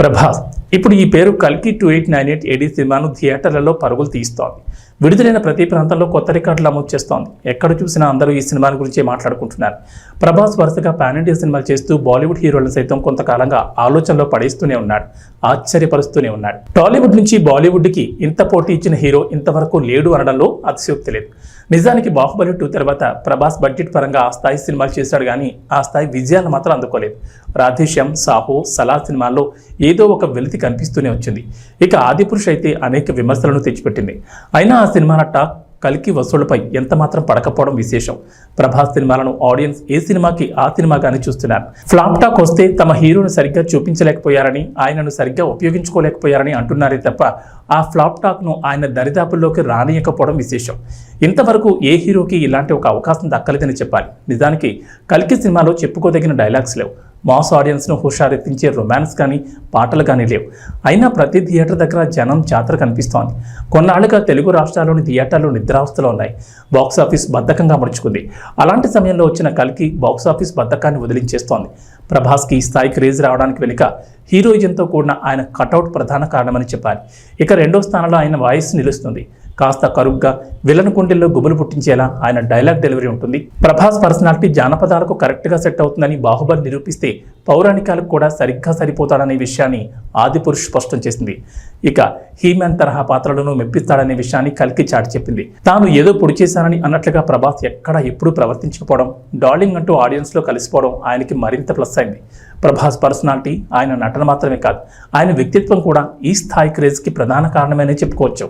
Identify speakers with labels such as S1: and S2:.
S1: ప్రభాస్ ఇప్పుడు ఈ పేరు కల్కి two eight nine eight AD సినిమాను థియేటర్లలో పరుగులు తీస్తోంది. విడుదలైన ప్రతి ప్రాంతంలో కొత్త రికార్డులు అమలు చేస్తోంది. ఎక్కడ చూసినా అందరూ ఈ సినిమాని గురించే మాట్లాడుకుంటున్నారు. ప్రభాస్ వరుసగా పాన్ ఇండియా సినిమాలు చేస్తూ బాలీవుడ్ హీరోలను సైతం కొంతకాలంగా ఆలోచనలో పడేస్తూనే ఉన్నాడు ఆశ్చర్యపరుస్తూనే ఉన్నాడు. టాలీవుడ్ నుంచి బాలీవుడ్కి ఇంత పోటీ ఇచ్చిన హీరో ఇంతవరకు లేడు అనడంలో అతిశయోక్తి లేదు. నిజానికి బాహుబలి టూ తర్వాత ప్రభాస్ బడ్జెట్ పరంగా ఆ స్థాయి సినిమాలు చేశాడు కానీ ఆ స్థాయి విజయాలు మాత్రం అందుకోలేదు. రాధేశ్యం సాహో సలా సినిమాల్లో ఏదో ఒక వెలితి కనిపిస్తూనే వచ్చింది. ఇక ఆదిపురుష్ అయితే అనేక విమర్శలను తెచ్చిపెట్టింది. అయినా ఆ సినిమాల టాక్ కలికి వసూళ్ళపై ఎంతమాత్రం పడకపోవడం విశేషం. ప్రభాస్ సినిమాలను ఆడియన్స్ ఏ సినిమాకి ఆ సినిమాగానే చూస్తున్నారు. ఫ్లాప్ టాక్ వస్తే తమ హీరోను సరిగ్గా చూపించలేకపోయారని ఆయనను సరిగ్గా ఉపయోగించుకోలేకపోయారని అంటున్నారే తప్ప ఆ ఫ్లాప్ టాక్ను ఆయన దరిదాపుల్లోకి రానియకపోవడం విశేషం. ఇంతవరకు ఏ హీరోకి ఇలాంటి ఒక అవకాశం దక్కలేదని చెప్పాలి. నిజానికి కల్కి సినిమాలో చెప్పుకోదగిన డైలాగ్స్ లేవు. మాస్ ఆడియన్స్ను హుషారెత్తించే రొమాన్స్ కానీ పాటలు కానీ లేవు. అయినా ప్రతి థియేటర్ దగ్గర జనం జాతర కనిపిస్తోంది. కొన్నాళ్ళుగా తెలుగు రాష్ట్రాల్లోని థియేటర్లు నిద్రావస్థలో ఉన్నాయి. బాక్స్ ఆఫీస్ బద్ధకంగా మడుచుకుంది. అలాంటి సమయంలో వచ్చిన కల్కి బాక్స్ ఆఫీస్ బద్ధకాన్ని వదిలించేస్తోంది. ప్రభాస్కి ఈ స్థాయి క్రేజ్ రావడానికి వెనుక హీరోయిజంతో కూడిన ఆయన కటౌట్ ప్రధాన కారణమని చెప్పాలి. ఇక రెండో స్థానంలో ఆయన వాయిస్ నిలుస్తుంది. కాస్త కరుగ్గా విలన్ కుండెల్లో గుబులు పుట్టించేలా ఆయన డైలాగ్ డెలివరీ ఉంటుంది. ప్రభాస్ పర్సనాలిటీ జానపదాలకు కరెక్ట్గా సెట్ అవుతుందని బాహుబలి నిరూపిస్తే పౌరాణికాలకు కూడా సరిగ్గా సరిపోతాడనే విషయాన్ని ఆదిపురుష్ స్పష్టం చేసింది. ఇక హీమ్యాన్ తరహా పాత్రలను మెప్పిస్తాడనే విషయాన్ని కల్కి చాటి చెప్పింది. తాను ఏదో పొడి చేశానని అన్నట్లుగా ప్రభాస్ ఎక్కడ ఎప్పుడూ ప్రవర్తించకపోవడం డార్లింగ్ అంటూ ఆడియన్స్లో కలిసిపోవడం ఆయనకి మరింత ప్లస్ అయింది. ప్రభాస్ పర్సనాలిటీ ఆయన నటన మాత్రమే కాదు ఆయన వ్యక్తిత్వం కూడా ఈ స్థాయి క్రేజ్కి ప్రధాన కారణమనే చెప్పుకోవచ్చు.